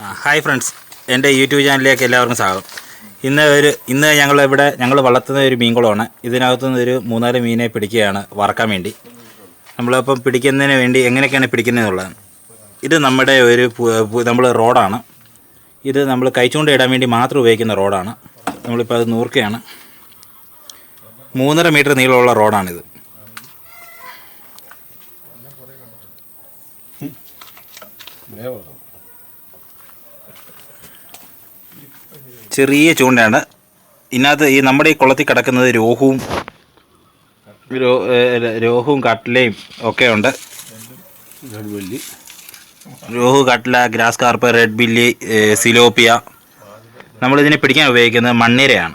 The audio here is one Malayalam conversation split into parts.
Hi friends. എന്റെ യൂട്യൂബ് ചാനലിലേക്ക് എല്ലാവർക്കും സ്വാഗതം. ഇന്ന് ഒരു ഇന്ന് ഞങ്ങൾ ഇവിടെ ഞങ്ങൾ വളർത്തുന്ന ഒരു മീൻകുളമാണ്. ഇതിനകത്തു ഒരു മൂന്നാൽ മീനെ പിടിക്കുകയാണ് വറക്കാൻ വേണ്ടി. നമ്മളിപ്പം പിടിക്കുന്നതിന് വേണ്ടി എങ്ങനെയൊക്കെയാണ് പിടിക്കുന്നതെന്നുള്ളത്. ഇത് നമ്മുടെ ഒരു നമ്മൾ റോഡാണ്. ഇത് നമ്മൾ കൈച്ചൂണ്ട ഇടാൻ വേണ്ടി മാത്രം ഉപയോഗിക്കുന്ന റോഡാണ്. നമ്മളിപ്പോൾ അത് നൂർക്കുകയാണ് മൂന്നര മീറ്റർ നീളമുള്ള റോഡാണിത്. ചെറിയ ചൂണ്ടയാണ്. ഇതിനകത്ത് ഈ നമ്മുടെ ഈ കുളത്തിൽ കിടക്കുന്നത് രോഹുവും രോഹുവും കട്ട്ലയും ഒക്കെ ഉണ്ട്. Rohu catla grass carp red belly tilapia. നമ്മളിതിനെ പിടിക്കാൻ ഉപയോഗിക്കുന്നത് മണ്ണിരയാണ്.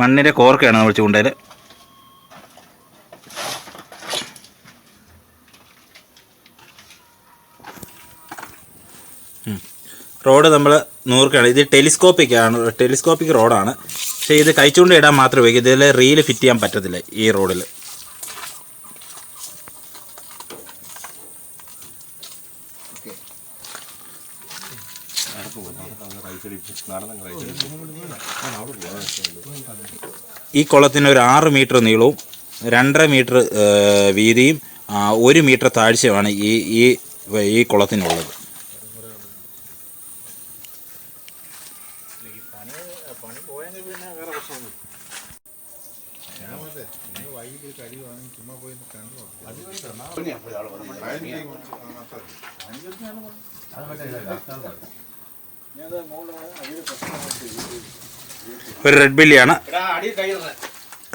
മണ്ണിര കോർക്കയാണ് നമ്മൾ ചൂണ്ടയിൽ റോഡ് നമ്മൾ നൂറുക്കാണ്. ഇത് ടെലിസ്കോപ്പിക് ആണ്. ടെലിസ്കോപ്പിക് റോഡാണ്. പക്ഷേ ഇത് കൈച്ചൂണ്ട ഇടാൻ മാത്രമേ ഉപയോഗിക്കും. ഇതിൽ റീൽ ഫിറ്റ് ചെയ്യാൻ പറ്റത്തില്ല ഈ റോഡിൽ ഈ കുളത്തിന് ഒരു ആറ് മീറ്റർ നീളവും രണ്ടര മീറ്റർ വീതിയും ഒരു മീറ്റർ താഴ്ചയുമാണ് ഈ ഈ ഈ കുളത്തിനുള്ളത്. ഒരു റെഡ് ബില്ലിയാണ്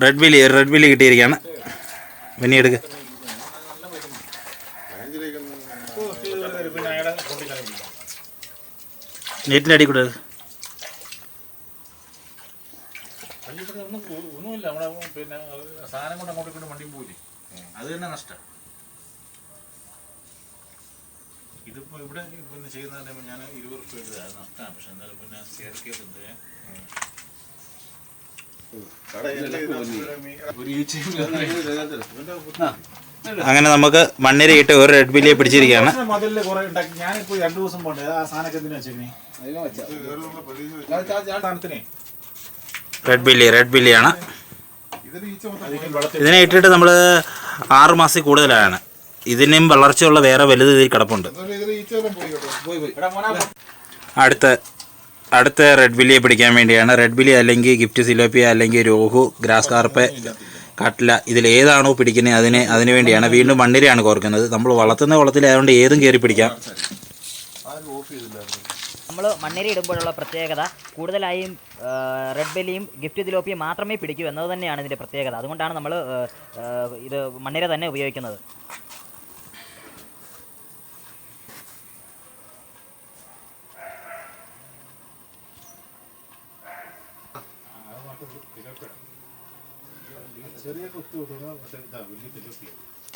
റെഡ് ബില്ലി റെഡ് ബില്ലി കിട്ടിയിരിക്കുകയാണ്. പിന്നെ എടുക്ക്. നെറ്റിന്റെ അടി കൂടെ ഒന്നുമില്ല. നമ്മുടെ പിന്നെ സാധനം കൊണ്ട് അങ്ങോട്ടും ഇങ്ങോട്ടും വണ്ടിയും പോയില്ലേ അത് തന്നെ നഷ്ടം. ഇതിപ്പോ ഇവിടെ പിന്നെ ചെയ്യുന്ന ഞാൻ ഇരുപത് റുപ്യ അത് നഷ്ടമാണ്. പക്ഷെ എന്തായാലും പിന്നെ ചേർക്കേത് ഒരു അങ്ങനെ നമുക്ക് മണ്ണിരയിട്ട് ഒരു റെഡ് ബില്ലിയെ പിടിച്ചിരിക്കുകയാണ്. ഞാനിപ്പോ രണ്ടു ദിവസം പോണ്ടേ ആ സാധനമൊക്കെ എന്തിനാ വെച്ചേക്കണേ? സാധനത്തിനെ. റെഡ് ബില്ലി റെഡ് ബില്ലിയാണ് ഇതിനെ ഇട്ടിട്ട് നമ്മൾ ആറ് മാസത്തിൽ കൂടുതലാണ്. ഇതിനും വളർച്ചയുള്ള വേറെ വലുത് ഇതിൽ കിടപ്പുണ്ട്. അടുത്ത അടുത്ത റെഡ് ബില്ലിയെ പിടിക്കാൻ വേണ്ടിയാണ്. റെഡ് ബില്ലി അല്ലെങ്കിൽ ഗിഫ്റ്റ് സിലോപ്പിയ അല്ലെങ്കിൽ രോഹു ഗ്രാസ് കാർപ്പ് കട്ടില ഇതിൽ ഏതാണോ പിടിക്കുന്നത് അതിനെ അതിന് വേണ്ടിയാണ്. വീണ്ടും മണ്ണിരയാണ് കോർക്കുന്നത്. നമ്മൾ വളർത്തുന്ന കുളത്തിലായതുകൊണ്ട് ഏതും കയറി പിടിക്കാം. നമ്മൾ മണ്ണിര ഇടുമ്പോഴുള്ള പ്രത്യേകത കൂടുതലായും റെഡ് ബെല്ലിയും ഗിഫ്റ്റ് തിലോപ്പിയും മാത്രമേ പിടിക്കൂ എന്നത് തന്നെയാണ് ഇതിന്റെ പ്രത്യേകത. അതുകൊണ്ടാണ് നമ്മൾ ഇത് മണ്ണിര തന്നെ ഉപയോഗിക്കുന്നത്.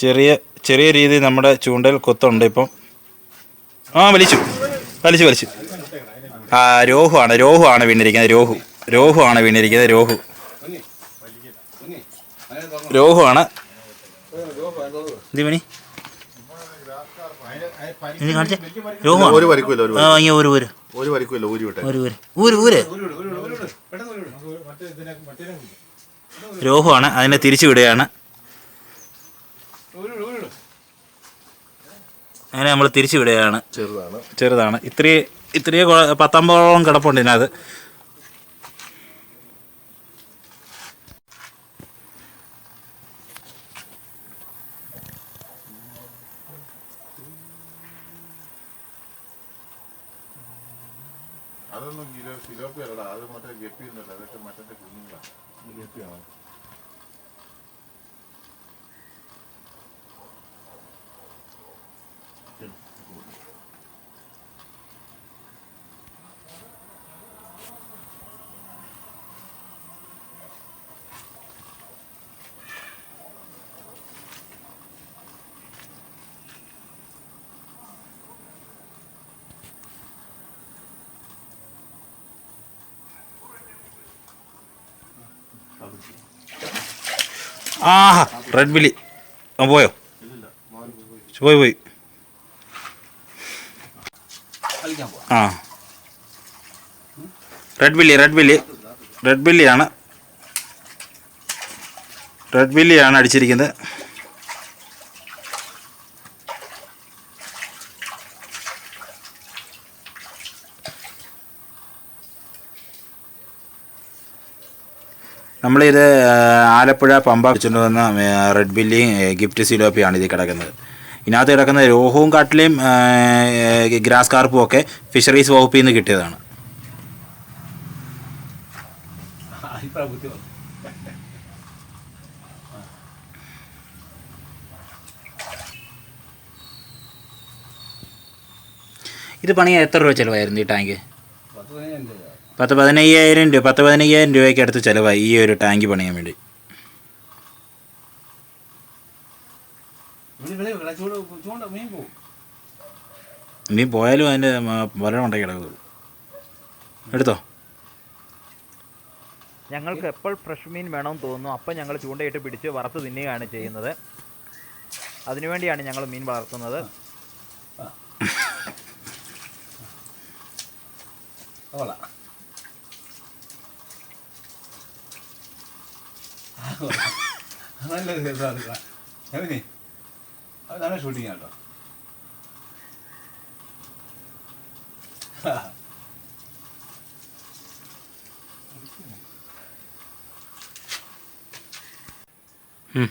ചെറിയ ചെറിയ രീതിയിൽ നമ്മുടെ ചൂണ്ടൽ കൊത്തുണ്ട് ഇപ്പം. ആ വലിച്ചു വലിച്ചു വലിച്ചു. രോഹു ആണ് രോഹു ആണ് വീണിരിക്കുന്നത് രോഹു. രോഹു ആണ് വീണിരിക്കുന്നത് രോഹു. രോഹു ആണ് മണി ഇനി കാണിച്ചേ. രോഹു ഒരു വരിക്കൂല ഒരു ഒരു ഒരു ഊരി വിട്ടെ. ഒരു ഊര്. ഊര് ഊര്. രോഹു ആണ് അതിനെ തിരിച്ചു വിടുകയാണ്. അങ്ങനെ നമ്മൾ തിരിച്ചു വിടുകയാണ്. ചെറുതാണ്. ചെറുതാണ്. ഇത്രയും ഇത്രയും പത്തമ്പതോളം കിടപ്പുണ്ട് ഇതിനകത്ത്. അതൊന്നും കിലോ സിലോപ്പി അല്ലടാ അത് മറ്റേ ഗപ്പി ഉണ്ടല്ലോ അതൊക്കെ മറ്റേ കുഞ്ഞുങ്ങളാണ് ഗപ്പിയാണ്? ആഹാ റെഡ് ബില്ലി പോയോ? പോയി പോയി. ആ. Red belly red belly red ബില്ലിയാണ് red ബില്ലിയാണ് അടിച്ചിരിക്കുന്നത്. നമ്മളിത് ആലപ്പുഴ പമ്പ വെച്ചുകൊണ്ട് വന്ന റെഡ് ബില്ലി ഗിഫ്റ്റ് സിലോപ്പിയാണ് ഇതിൽ കിടക്കുന്നത്. ഇതിനകത്ത് കിടക്കുന്ന രോഹവും കാട്ടിലെയും ഗ്രാസ് കാർപ്പും ഒക്കെ ഫിഷറീസ് വകുപ്പിൽ നിന്ന് കിട്ടിയതാണ്. ഇത് പണിയാൻ എത്ര രൂപ ചിലവായിരുന്നു ഈ ടാങ്ക്? പത്ത് പതിനയ്യായിരം രൂപ പത്ത് പതിനയ്യായിരം രൂപയ്ക്ക് അടുത്ത് ചിലവായി ഈ ഒരു ടാങ്ക് പണിയാൻ വേണ്ടി മീൻ പോയാലും അതിന്റെ വരണം ഉണ്ടാക്കി കിടക്കുള്ളൂ എടുത്തോ ഞങ്ങൾക്ക് എപ്പോൾ ഫ്രഷ് മീൻ വേണമെന്ന് തോന്നുന്നു അപ്പം ഞങ്ങൾ ചൂണ്ടയിട്ട് പിടിച്ച് വറുത്ത് തിന്നുകയാണ് ചെയ്യുന്നത് അതിനുവേണ്ടിയാണ് ഞങ്ങൾ മീൻ വളർത്തുന്നത് കൊള്ളാം നല്ല രസമാണ് എവനെ അത് നല്ല ഷൂട്ടിങ് കേട്ടോ ഉം.